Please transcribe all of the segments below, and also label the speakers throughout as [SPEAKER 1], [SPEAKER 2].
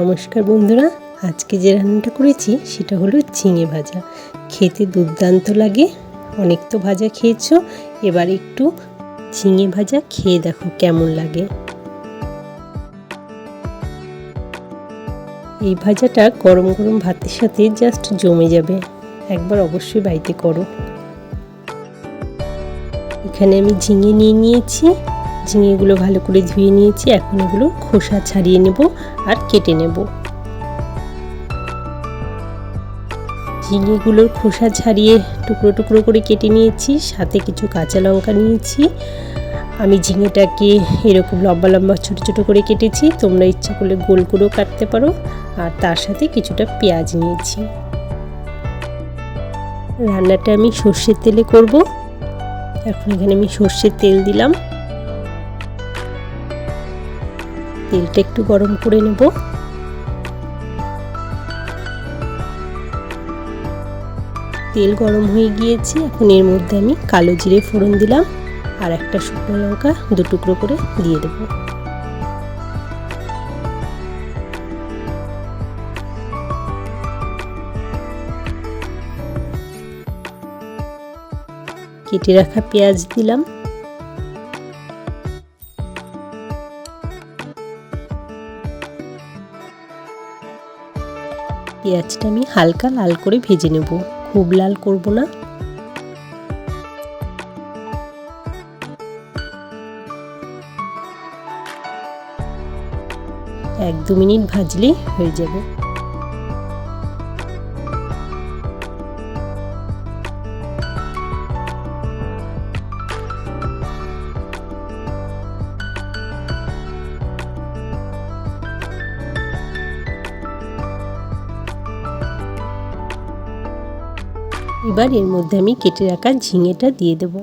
[SPEAKER 1] নমস্কার বন্ধুরা, আজকে যে রান্নাটা করেছি সেটা হলো ঝিঙে ভাজা। খেতে দুর্দান্ত লাগে, অনেক তো ভাজা খেয়েছো, এবার একটু ঝিঙে ভাজা খেয়ে দেখো কেমন লাগে। এই ভাজাটা গরম গরম ভাতের সাথে জাস্ট জমে যাবে, একবার অবশ্যই বাড়িতে করো। এখানে আমি ঝিঙে নিয়ে নিয়েছি ঝিঙেগুলো ভালো করে ধুয়ে নিয়েছি। এখন এগুলো খোসা ছাড়িয়ে নেব আর কেটে নেব। ঝিঙেগুলোর খোসা ছাড়িয়ে টুকরো টুকরো করে কেটে নিয়েছি, সাথে কিছু কাঁচা লঙ্কা নিয়েছি। আমি ঝিঙেটাকে এরকম লম্বা লম্বা ছোটো ছোটো করে কেটেছি, তোমরা ইচ্ছা করলে গোল করেও কাটতে পারো। আর তার সাথে কিছুটা পেঁয়াজ নিয়েছি। রান্নাটা আমি সর্ষের তেলে করব। এখন এখানে আমি সর্ষের তেল দিলাম। তেলটা একটু গরম করে নেব। তেল গরম হয়ে গিয়েছে, এখন এর মধ্যে আমি কালো জিরে ফোড়ন দিলাম আর একটা শুকনো লঙ্কা দু টুকরো করে দিয়ে দেব। কেটে রাখা পেঁয়াজ দিলাম। পেঁয়াজটা আমি হালকা লাল করে ভেজে নেব। খুব লাল করব না। এক দু মিনিট ভাজলেই হয়ে যাবে। এবার এর মধ্যে আমি কেটে রাখা ঝিঙেটা দিয়ে দেব।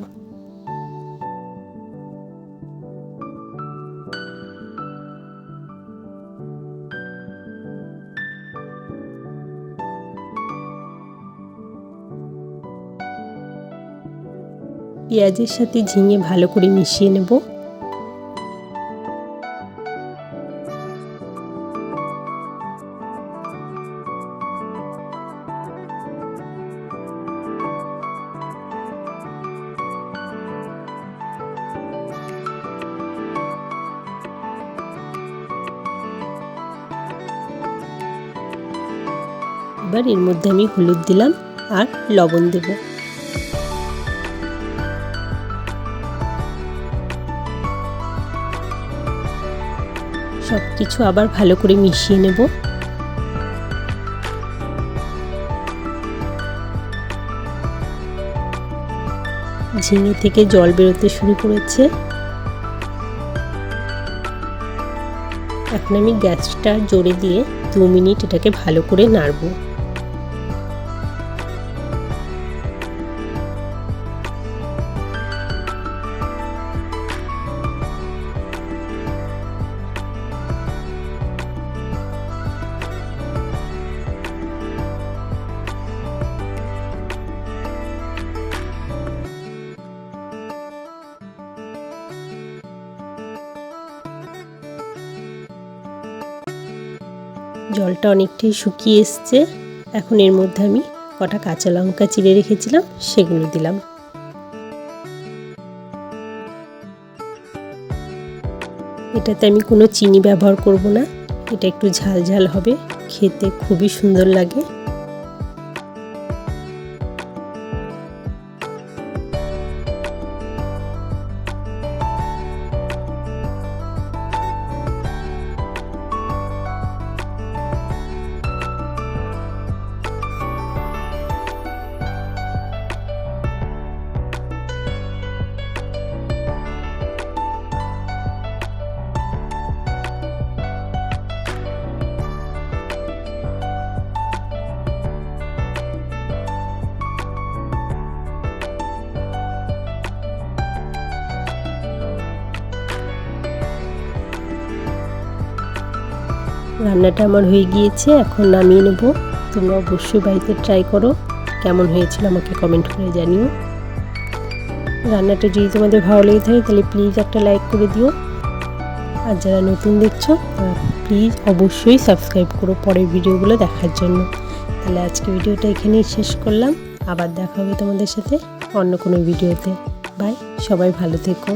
[SPEAKER 1] পেঁয়াজের সাথে ঝিঙে ভালো করে মিশিয়ে নেব। এবার এর মধ্যে আমি হলুদ দিলাম আর লবণ দেব। সব কিছু আবার ভালো করে মিশিয়ে নেব। ঝিঙে থেকে জল বেরোতে শুরু করেছে। এখন আমি গ্যাসটা জোরে দিয়ে দু মিনিট এটাকে ভালো করে নাড়ব। জলটা অনেকটাই শুকিয়ে এসছে। এখন এর মধ্যে আমি কটা কাঁচা লঙ্কা চিড়ে রেখেছিলাম, সেগুলো দিলাম। এটাতে আমি কোনো চিনি ব্যবহার করব না। এটা একটু ঝাল ঝাল হবে, খেতে খুবই সুন্দর লাগে। রান্নাটা আমার হয়ে গিয়েছে, এখন নামিয়ে নেব। তোমরা অবশ্যই বাড়িতে ট্রাই করো। কেমন হয়েছিল আমাকে কমেন্ট করে জানিও। রান্নাটা যদি তোমাদের ভালো লেগে থাকে, তাহলে প্লিজ একটা লাইক করে দিও। আর যারা নতুন দেখছ প্লিজ অবশ্যই সাবস্ক্রাইব করো পরের ভিডিওগুলো দেখার জন্য। তাহলে আজকে ভিডিওটা এখানেই শেষ করলাম। আবার দেখা হবে তোমাদের সাথে অন্য কোনো ভিডিওতে বাই সবাই ভালো থেকো।